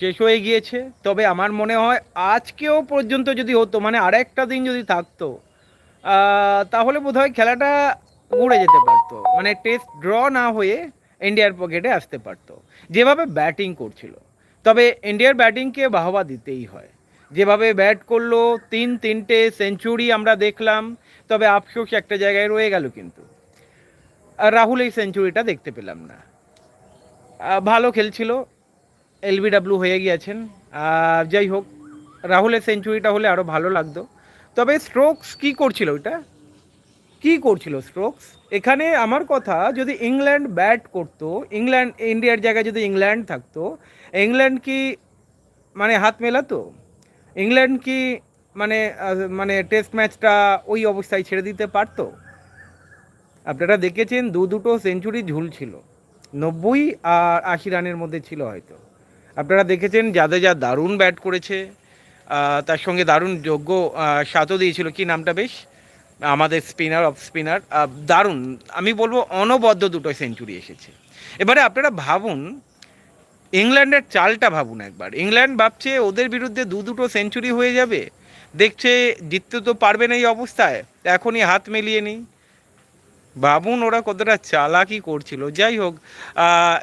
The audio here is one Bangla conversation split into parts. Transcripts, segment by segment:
শেষ হয়ে গিয়েছে। তবে আমার মনে হয় আজকেও পর্যন্ত যদি হতো মানে আরেকটা দিন যদি থাকতো তাহলে বোধহয় খেলাটা ঘুরে যেতে পারতো। মানে টেস্ট ড্র না হয়ে ইন্ডিয়ার পকেটে আসতে পারতো। যেভাবে ব্যাটিং করছিল। তবে ইন্ডিয়ার ব্যাটিংকে বাহবা দিতেই হয়। যেভাবে ব্যাট করল, তিন, তিনটে সেঞ্চুরি আমরা দেখলাম, তবে আফসোস একটা জায়গায় রয়ে গেল কিন্তু। রাহুল এই সেঞ্চুরিটা দেখতে পেলাম না। ভালো খেলছিল। এলবিডাব্লিউ হয়ে গিয়েছেন। যাই হোক, রাহুলের সেঞ্চুরিটা হলে আরও ভালো লাগতো। তবে স্ট্রোকস কি করছিল ওইটা? কি করছিল স্ট্রোকস? এখানে আমার কথা, যদি ইংল্যান্ড ব্যাট করতো, ইংল্যান্ড, ইন্ডিয়ার জায়গায় যদি ইংল্যান্ড থাকতো, ইংল্যান্ড কি মানে হাত মেলাতো? ইংল্যান্ড কি মানে মানে টেস্ট ম্যাচটা ওই অবস্থায় ছেড়ে দিতে পারতো? আপনারা দেখেছেন দু দুটো সেঞ্চুরি ঝুলছিল। নব্বই আর আশি রানের মধ্যে ছিল হয়তো। আপনারা দেখেছেন জাদেজা দারুণ ব্যাট করেছে তার সঙ্গে দারুণ যোগ্য সাতও দিয়েছিল। কি নামটা বেশ? আমাদের স্পিনার অফ স্পিনার দারুণ। আমি বলব অনবদ্য দুটো সেঞ্চুরি এসেছে। এবারে আপনারা ভাবুন, ইংল্যান্ডের চালটা ভাবুন একবার। ইংল্যান্ড ভাবছে ওদের বিরুদ্ধে দু দুটো সেঞ্চুরি হয়ে যাবে। দেখছে জিততে তো পারবে না এই অবস্থায়। এখনই হাত মেলিয়ে নিই। ভাবুন ওরা কতটা চালাকি করছিল। যাই হোক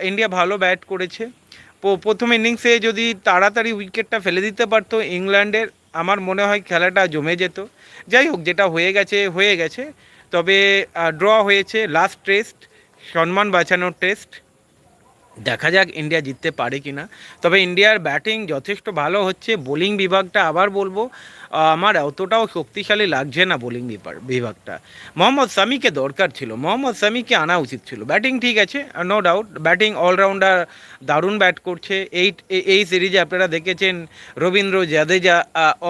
ইন্ডিয়া ভালো ব্যাট করেছে। প্রথম ইনিংসে যদি তাড়াতাড়ি উইকেটটা ফেলে দিতে পারতো ইংল্যান্ডের, আমার মনে হয় খেলাটা জমে যেত। যাই হোক, যেটা হয়ে গেছে হয়ে গেছে। তবে ড্র হয়েছে লাস্ট টেস্ট সম্মান বাঁচানোর টেস্ট দেখা যাক ইন্ডিয়া জিততে পারে কি না তবে ইন্ডিয়ার ব্যাটিং যথেষ্ট ভালো হচ্ছে। বোলিং বিভাগটা আবার বলব আমার অতটাও শক্তিশালী লাগছে না বোলিং বিভাগটা। মোহাম্মদ সামিকে দরকার ছিল। মোহাম্মদ সামিকে আনা উচিত ছিল। ব্যাটিং ঠিক আছে নো ডাউট ব্যাটিং অলরাউন্ডার দারুণ ব্যাট করছে। এই এই সিরিজে আপনারা দেখেছেন রবীন্দ্র জাদেজা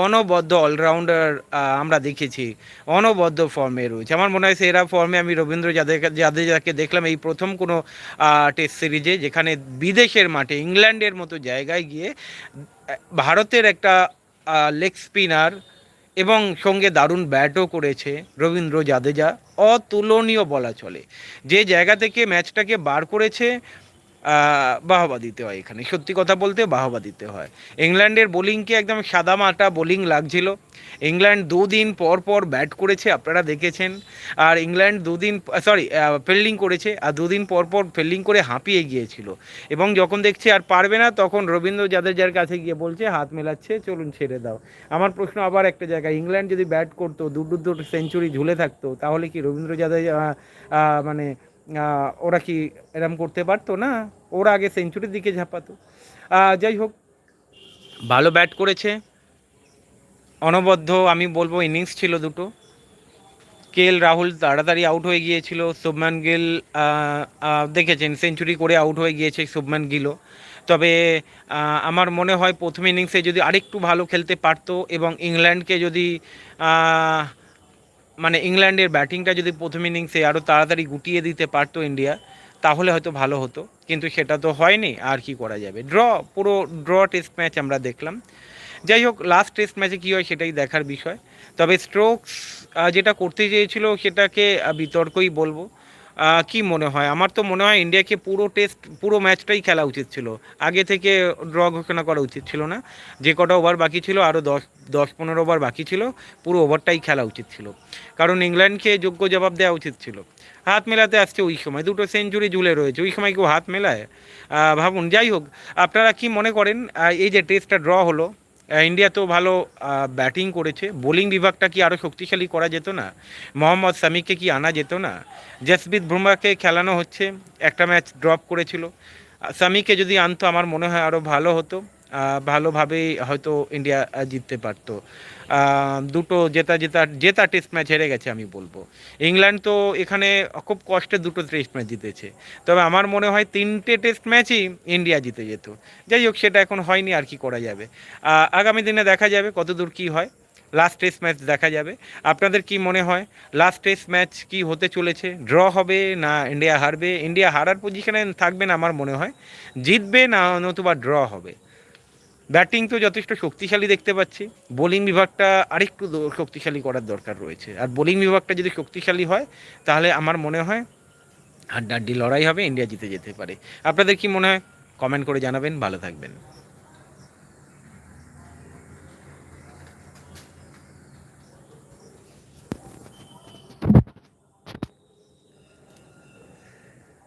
অনবদ্য অলরাউন্ডার আমরা দেখেছি। অনবদ্য ফর্মে রয়েছে। আমার মনে হয় সেরা ফর্মে আমি রবীন্দ্র জাদেজা, জাদেজাকে দেখলাম এই প্রথম কোনো টেস্ট সিরিজে, যেখানে বিদেশের মাঠে, ইংল্যান্ডের মতো জায়গায় গিয়ে, ভারতের একটা লেগ স্পিনার এবং সঙ্গে দারুণ ব্যাটও করেছে রবীন্দ্র জাদেজা। অতুলনীয় বলা চলে। যে জায়গা থেকে ম্যাচটাকে বার করেছে বাহবা দিতে হয় এখানে। সত্যি কথা বলতে বাহবা দিতে হয়। ইংল্যান্ডের বোলিংকে একদম সাদা মাটা বোলিং লাগছিল। ইংল্যান্ড দুদিন পর পর ব্যাট করেছে, আপনারা দেখেছেন। আর ইংল্যান্ড দুদিন সরি ফিল্ডিং করেছে আর দুদিন পর পর ফিল্ডিং করে হাঁপিয়ে গিয়েছিল। এবং যখন দেখছে আর পারবে না, তখন রবীন্দ্র জাদেজার কাছে গিয়ে বলছে, হাত মেলাচ্ছে, চলুন ছেড়ে দাও। আমার প্রশ্ন আবার একটা জায়গায়, ইংল্যান্ড যদি ব্যাট করতো দুটো দুটো সেঞ্চুরি ঝুলে থাকতো, তাহলে কি রবীন্দ্র জাদেজা মানে ওরা কি এরম করতে পারতো না? ওরা আগে সেঞ্চুরির দিকে ঝাঁপাতো। যাই হোক। ভালো ব্যাট করেছে। অনবদ্য, আমি বলব ইনিংস ছিল দুটো। কেএল, রাহুল তাড়াতাড়ি আউট হয়ে গিয়েছিল। শুভমান গিল দেখেছেন, সেঞ্চুরি করে আউট হয়ে গিয়েছে শুভমান গিলও। তবে আমার মনে হয় প্রথম ইনিংসে যদি আরেকটু ভালো খেলতে পারতো এবং ইংল্যান্ডকে যদি মানে ইংল্যান্ডের ব্যাটিংটা যদি প্রথম ইনিংসে আরও তাড়াতাড়ি গুটিয়ে দিতে পারতো ইন্ডিয়া, তাহলে হয়তো ভালো হতো। কিন্তু সেটা তো হয়নি, আর কি করা যাবে? ড্র, পুরো ড্র টেস্ট ম্যাচ আমরা দেখলাম। যাই হোক লাস্ট টেস্ট ম্যাচে কী হয় সেটাই দেখার বিষয়। তবে স্ট্রোকস যেটা করতে চেয়েছিল সেটাকে বিতর্কই বলব। কি মনে হয়? আমার তো মনে হয় ইন্ডিয়াকে পুরো টেস্ট পুরো ম্যাচটাই খেলা উচিত ছিল। আগে থেকে ড্র ঘোষণা করা উচিত ছিল না। যে কটা ওভার বাকি ছিল আরও দশ দশ, পনেরো ওভার বাকি ছিল, পুরো ওভারটাই খেলা উচিত ছিল। কারণ ইংল্যান্ডকে যোগ্য জবাব দেওয়া উচিত ছিল। হাত মেলাতে আসছে ওই সময়। দুটো সেঞ্চুরি ঝুলে রয়েছে। ওই সময় কেউ হাত মেলায়? ভাবুন, যাই হোক, আপনারা কি মনে করেন এই যে টেস্টটা ড্র হলো ইন্ডিয়া তো ভালো ব্যাটিং করেছে। বোলিং বিভাগটা কি আরও শক্তিশালী করা যেত না? মোহাম্মদ সামিকে কি আনা যেত না? জসপ্রীত বুমরাকে খেলানো হচ্ছে, একটা ম্যাচ ড্রপ করেছিল। সামিকে যদি আনতো, আমার মনে হয় আরও ভালো হতো। ভালোভাবেই হয়তো ইন্ডিয়া জিততে পারতো। দুটো জেতা জেতা জেতা টেস্ট ম্যাচ হেরে গেছে আমি বলব। ইংল্যান্ড তো এখানে খুব কষ্টে দুটো টেস্ট ম্যাচ জিতেছে। তবে আমার মনে হয় তিনটে টেস্ট ম্যাচই ইন্ডিয়া জিতে যেত। যাই হোক, সেটা এখন হয়নি, আর কি করা যাবে। আগামী দিনে দেখা যাবে কতদূর কি হয়। লাস্ট টেস্ট ম্যাচ দেখা যাবে। আপনাদের কি মনে হয়? লাস্ট টেস্ট ম্যাচ কি হতে চলেছে? ড্র হবে না ইন্ডিয়া হারবে? ইন্ডিয়া হারার পজিশনে থাকবে না আমার মনে হয়। জিতবে না, নতুবা ড্র হবে। ব্যাটিং তো যথেষ্ট শক্তিশালী দেখতে পাচ্ছি। বোলিং বিভাগটা আরেকটু শক্তিশালী করার দরকার রয়েছে। আর বোলিং বিভাগটা যদি শক্তিশালী হয়, তাহলে আমার মনে হয় হাড্ডাহাড্ডি লড়াই হবে, ইন্ডিয়া জিতে যেতে পারে। আপনাদের কি মনে হয়? কমেন্ট করে জানাবেন, ভালো থাকবেন।